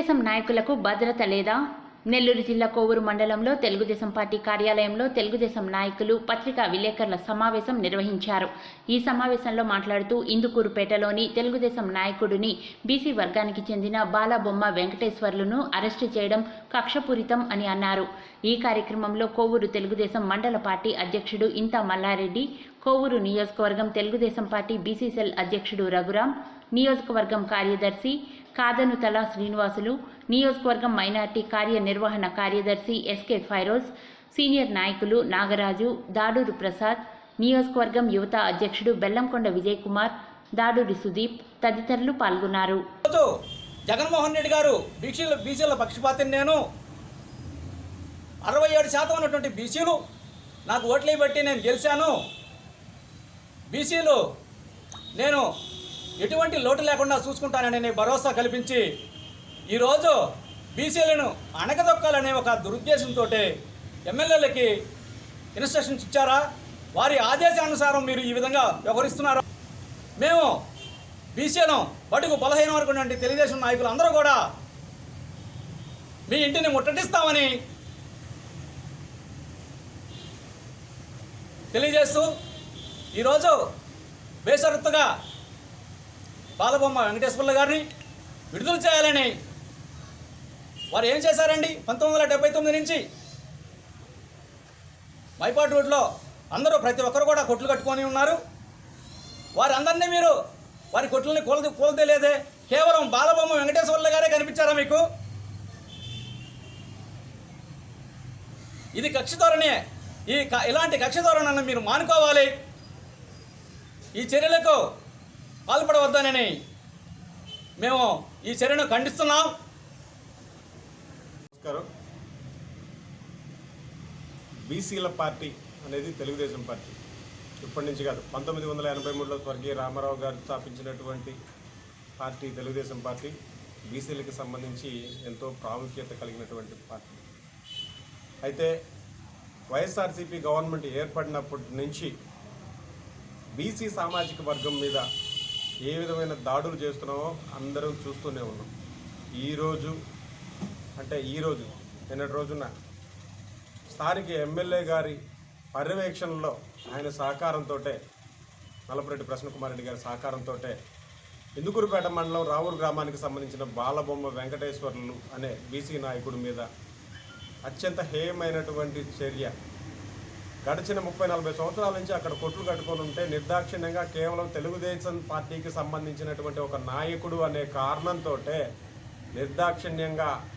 తెలుగుదేశం నాయకులకు భద్రత లేదా? నెల్లూరు జిల్లా కోవూరు మండలంలో తెలుగుదేశం పార్టీ కార్యాలయంలో తెలుగుదేశం నాయకులు పత్రికా విలేకరుల సమావేశం నిర్వహించారు. ఈ సమావేశంలో మాట్లాడుతూ ఇందుకూరుపేటలోని తెలుగుదేశం నాయకుడిని బీసీ వర్గానికి చెందిన బాలబొమ్మ వెంకటేశ్వర్లను అరెస్టు చేయడం కక్షపూరితం అని అన్నారు. ఈ కార్యక్రమంలో కోవూరు తెలుగుదేశం మండల పార్టీ అధ్యక్షుడు ఇంత మల్లారెడ్డి కోవూరు నియోజకవర్గం తెలుగుదేశం పార్టీ బీసీసెల్ అధ్యక్షుడు రఘురాం నియోజకవర్గం కార్యదర్శి కాదనుతల శ్రీనివాసులు నియోజకవర్గం మైనార్టీ కార్యనిర్వహణ కార్యదర్శి ఎస్కే ఫైరోజ్ సీనియర్ నాయకులు నాగరాజు దాడూరు ప్రసాద్ నియోజకవర్గం యువత అధ్యక్షుడు బెల్లంకొండ విజయ్ కుమార్ దాడూరి సుదీప్ తదితరులు పాల్గొన్నారు. జగన్మోహన్ రెడ్డి గారు బీసీల బీసీల పక్షపాతం నేను అరవై ఏడు శాతం ఉన్నటువంటి బీసీలు నాకు ఓట్లు బట్టి నేను గెలిచాను. బీసీలు నేను ఎటువంటి లోటు లేకుండా చూసుకుంటానని నేను భరోసా కల్పించి ఈరోజు బీసీలను అణగదొక్కాలనే ఒక దురుద్దేశంతో ఎమ్మెల్యేలకి ఇన్స్ట్రక్షన్స్ ఇచ్చారా? వారి ఆదేశానుసారం మీరు ఈ విధంగా వ్యవహరిస్తున్నారా? మేము బీసీలను బటుకు బలహీన వరకు తెలుగుదేశం నాయకులు అందరూ కూడా మీ ఇంటిని ముట్టడిస్తామని తెలియజేస్తూ ఈరోజు బేసరత్తుగా బాలబొమ్మ వెంకటేశ్వర్ల గారిని విడుదల చేయాలని. వారు ఏం చేశారండి? పంతొమ్మిది వందల డెబ్బై తొమ్మిది నుంచి మైపాటి రోడ్లో అందరూ ప్రతి ఒక్కరు కూడా కొట్లు కట్టుకొని ఉన్నారు. వారందరినీ మీరు వారి కొట్లని కూల కూలదేలేదే కేవలం బాలబొమ్మ వెంకటేశ్వర్ల గారే కనిపించారా మీకు? ఇది కక్ష ధోరణే. ఈ క- ఇలాంటి కక్ష ధోరణి మీరు మానుకోవాలి. ఈ చర్యలకు పాల్పడవద్దనని మేము ఈ చర్యను ఖండిస్తున్నాం. నమస్కారం. బీసీల పార్టీ అనేది తెలుగుదేశం పార్టీ. ఇప్పటి నుంచి కాదు పంతొమ్మిది వందల ఎనభై మూడులో స్వర్గీయ రామారావు గారు స్థాపించినటువంటి పార్టీ తెలుగుదేశం పార్టీ బీసీలకు సంబంధించి ఎంతో ప్రాముఖ్యత కలిగినటువంటి పార్టీ. అయితే వైఎస్ఆర్సీపీ గవర్నమెంట్ ఏర్పడినప్పటి నుంచి బీసీ సామాజిక వర్గం మీద ఏ విధమైన దాడులు చేస్తున్నామో అందరం చూస్తూనే ఉన్నాం. ఈరోజు అంటే ఈరోజు నిన్నటి రోజున స్థానిక ఎమ్మెల్యే గారి పర్యవేక్షణలో ఆయన సహకారంతో నలపరెడ్డి ప్రసన్నకుమార్ రెడ్డి గారి సహకారంతో ఇందుకూరుపేట మండలం రావూరు గ్రామానికి సంబంధించిన బాలబొమ్మ వెంకటేశ్వర్లు అనే బీసీ నాయకుడి మీద అత్యంత హేయమైనటువంటి చర్య గడిచిన ముప్పై నలభై సంవత్సరాల నుంచి అక్కడ కొట్లు కట్టుకొని ఉంటే నిర్దాక్షిణ్యంగా కేవలం తెలుగుదేశం పార్టీకి సంబంధించినటువంటి ఒక నాయకుడు అనే కారణంతో నిర్దాక్షిణ్యంగా